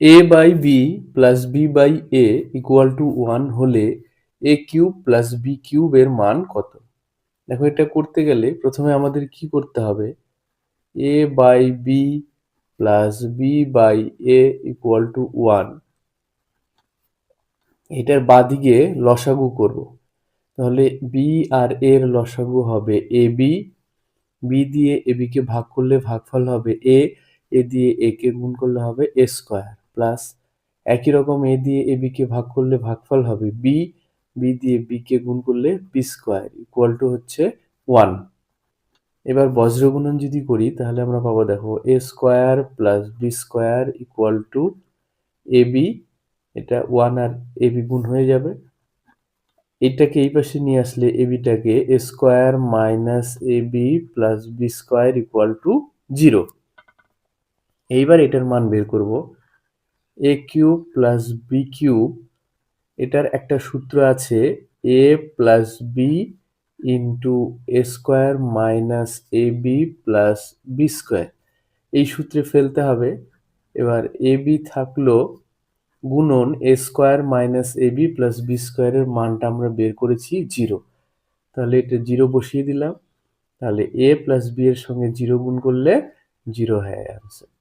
A by B plus B by A equal to one হলে A cube plus B কিউবের মান কত? দেখো, এটা করতে গেলে প্রথমে আমাদের কি করতে হবে? A by B plus B by A equal to one এটার বাদিকে লসাগু করব। তাহলে বি আর এর লসাগু হবে এ বি বি দিয়ে এ বিকে ভাগ করলে ভাগফল হবে এ এ দিয়ে এ কে গুণ করলে হবে এ স্কোয়ার প্লাস একই রকম এ দিয়ে এ বিকে ভাগ করলে ভাগফল হবে বি বি দিয়ে বি কে গুণ করলে বি স্কোয়ার ইকুয়াল টু হচ্ছে ওয়ান এবার বজ্রগুণন যদি করি, তাহলে আমরা পাবো দেখো A square plus B square equal to A B এটা ওয়ান আর এ বি গুণ হয়ে যাবে। এটাকে এই পাশে নিয়ে আসলে A বিটাকে A square minus A B plus B square equal to zero এইবার এটার মান বের করব। A cube plus B cube, এটার একটা সূত্র আছে A plus B into A square minus A B plus B square. এই সূত্রে ফেলতে হবে। এবার এ বি থাকল গুণন A square minus A B plus B স্কোয়ারের মানটা আমরা বের করেছি জিরো। তাহলে এটা জিরো বসিয়ে দিলাম। তাহলে এ প্লাস বি এর সঙ্গে জিরো গুণ করলে জিরো হয় অ্যান্সার